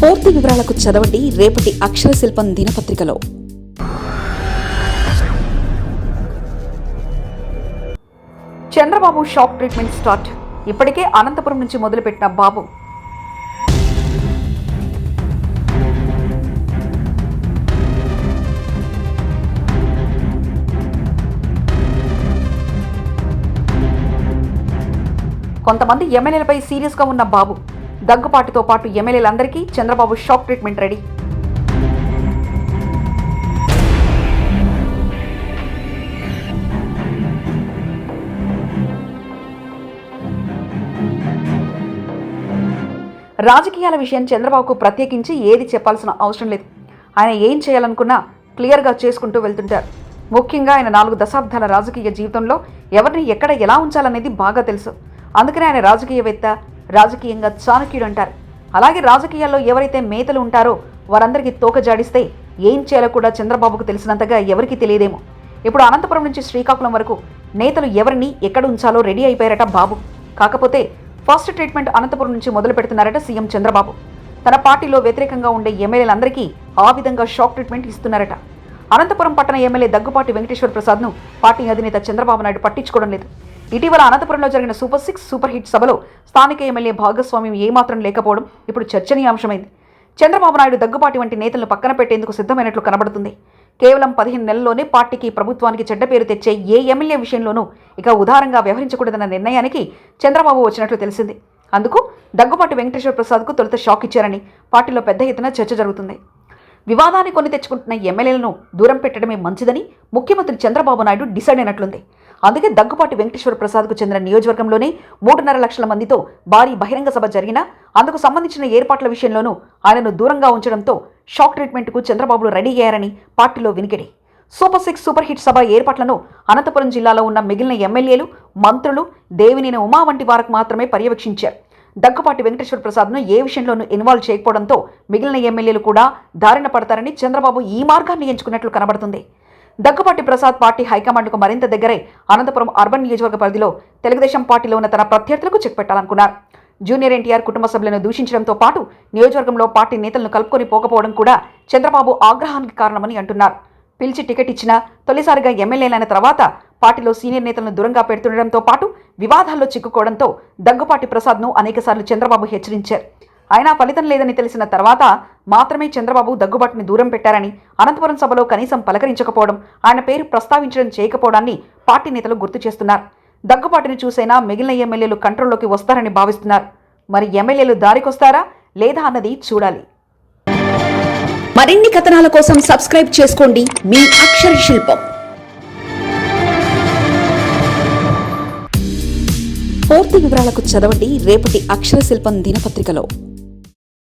పూర్తి వివరాలకు చదవండి రేపటి అక్షర శిల్పం దినపత్రికలో. Chandrababu shock treatment start. ఇప్పటికే అనంతపురం నుంచి మొదలుపెట్టిన బాబు. కొంతమంది ఎమ్మెల్యేలపై సీరియస్గా ఉన్న బాబు. దగ్గుపాటుతో పాటు ఎమ్మెల్యేలందరికీ చంద్రబాబు షాక్ ట్రీట్మెంట్ రెడీ. రాజకీయాల విషయం చంద్రబాబుకు ప్రత్యేకించి ఏది చెప్పాల్సిన అవసరం లేదు. ఆయన ఏం చేయాలనుకున్నా క్లియర్గా చేసుకుంటూ వెళ్తుంటారు. ముఖ్యంగా ఆయన నాలుగు దశాబ్దాల రాజకీయ జీవితంలో ఎవరిని ఎక్కడ ఎలా ఉంచాలనేది బాగా తెలుసు. అందుకనే ఆయన రాజకీయవేత్త రాజకీయంగా చాణక్యుడు అంటారు అలాగే రాజకీయాల్లో ఎవరైతే మేతలు ఉంటారో వారందరికీ తోక జాడిస్తే ఏం చేయాలో కూడా చంద్రబాబుకు తెలిసినంతగా ఎవరికీ తెలియదేమో. ఇప్పుడు అనంతపురం నుంచి శ్రీకాకుళం వరకు నేతలు ఎవరిని ఎక్కడ ఉంచాలో రెడీ అయిపోయారట బాబు. కాకపోతే ఫస్ట్ ట్రీట్మెంట్ అనంతపురం నుంచి మొదలు పెడుతున్నారట సీఎం చంద్రబాబు. తన పార్టీలో వ్యతిరేకంగా ఉండే ఎమ్మెల్యేలందరికీ ఆ విధంగా షాక్ ట్రీట్మెంట్ ఇస్తున్నారట. అనంతపురం పట్టణ ఎమ్మెల్యే దగ్గుపాటి వెంకటేశ్వర ప్రసాద్ను పార్టీ అధినేత చంద్రబాబు నాయుడు పట్టించుకోవడం లేదు. ఇటీవల అనంతపురంలో జరిగిన సూపర్ సిక్స్ సూపర్ హిట్ సభలో స్థానిక ఎమ్మెల్యే భాగస్వామ్యం ఏమాత్రం లేకపోవడం ఇప్పుడు చర్చనీయాంశమైంది. చంద్రబాబు నాయుడు దగ్గుపాటి వంటి నేతలను పక్కన పెట్టేందుకు సిద్ధమైనట్లు కనబడుతుంది. కేవలం పదిహేను నెలల్లోనే పార్టీకి ప్రభుత్వానికి చెడ్డ పేరు తెచ్చే ఏ ఎమ్మెల్యే విషయంలోనూ ఇక ఉదారంగా వ్యవహరించకూడదన్న నిర్ణయానికి చంద్రబాబు వచ్చినట్లు తెలిసింది. అందుకు దగ్గుపాటి వెంకటేశ్వర ప్రసాద్కు తొలుత షాక్ ఇచ్చారని పార్టీలో పెద్ద ఎత్తున చర్చ జరుగుతుంది. వివాదాన్ని కొని తెచ్చుకుంటున్న ఎమ్మెల్యేలను దూరం పెట్టడమే మంచిదని ముఖ్యమంత్రి చంద్రబాబు నాయుడు డిసైడ్ అయినట్లుంది. అందుకే దగ్గుపాటి వెంకటేశ్వర ప్రసాద్కు చెందిన నియోజకవర్గంలోనే మూడున్నర లక్షల మందితో భారీ బహిరంగ సభ జరిగినా అందుకు సంబంధించిన ఏర్పాట్ల విషయంలోనూ ఆయనను దూరంగా ఉంచడంతో షాక్ ట్రీట్మెంట్కు చంద్రబాబు రెడీ అయ్యారని పార్టీలో వినికిడి. సూపర్ సిక్స్ సూపర్ హిట్ సభ ఏర్పాట్లను అనంతపురం జిల్లాలో ఉన్న మిగిలిన ఎమ్మెల్యేలు మంత్రులు దేవినేని ఉమా వంటి వారికి మాత్రమే పర్యవేక్షించారు. దగ్గుపాటి వెంకటేశ్వర ప్రసాద్ను ఏ విషయంలోనూ ఇన్వాల్వ్ చేయకపోవడంతో మిగిలిన ఎమ్మెల్యేలు కూడా దారిన పడతారని చంద్రబాబు ఈ మార్గాన్ని ఎంచుకున్నట్లు కనబడుతుంది. దగ్గుపాటి ప్రసాద్ పార్టీ హైకమాండ్కు మరింత దగ్గరే అనంతపురం అర్బన్ నియోజకవర్గ పరిధిలో తెలుగుదేశం పార్టీలో ఉన్న తన ప్రత్యర్థులకు చెక్ పెట్టాలనుకున్నారు. జూనియర్ ఎన్టీఆర్ కుటుంబ సభ్యులను దూషించడంతో పాటు నియోజకవర్గంలో పార్టీ నేతలను కలుపుకొని పోకపోవడం కూడా చంద్రబాబు ఆగ్రహానికి కారణమని అంటున్నారు. పిలిచి టికెట్ ఇచ్చిన తొలిసారిగా ఎమ్మెల్యేలైన తర్వాత పార్టీలో సీనియర్ నేతలను దూరంగా పెడుతుండడంతో పాటు వివాదాల్లో చిక్కుకోవడంతో దగ్గుపాటి ప్రసాద్ను అనేకసార్లు చంద్రబాబు హెచ్చరించారు. అయినా ఫలితం లేదని తెలిసిన తర్వాత మాత్రమే చంద్రబాబు దగ్గుబాటుని దూరం పెట్టారని అనంతపురం సభలో కనీసం పలకరించకపోవడం ఆయన పేరు ప్రస్తావించడం చేయకపోవడాన్ని పార్టీ నేతలు గుర్తు చేస్తున్నారు. దగ్గుబాటుని చూసైనా మిగిలిన ఎమ్మెల్యేలు కంట్రోల్లోకి వస్తారని భావిస్తున్నారు. మరి ఎమ్మెల్యేలు దారికొస్తారా లేదా అన్నది చూడాలి. మరిన్ని కథనాల కోసం సబ్స్క్రైబ్ చేసుకోండి మీ అక్షర శిల్పం. పూర్తి వివరాలకు చదవండి రేపటి అక్షర శిల్పం దినపత్రికలో.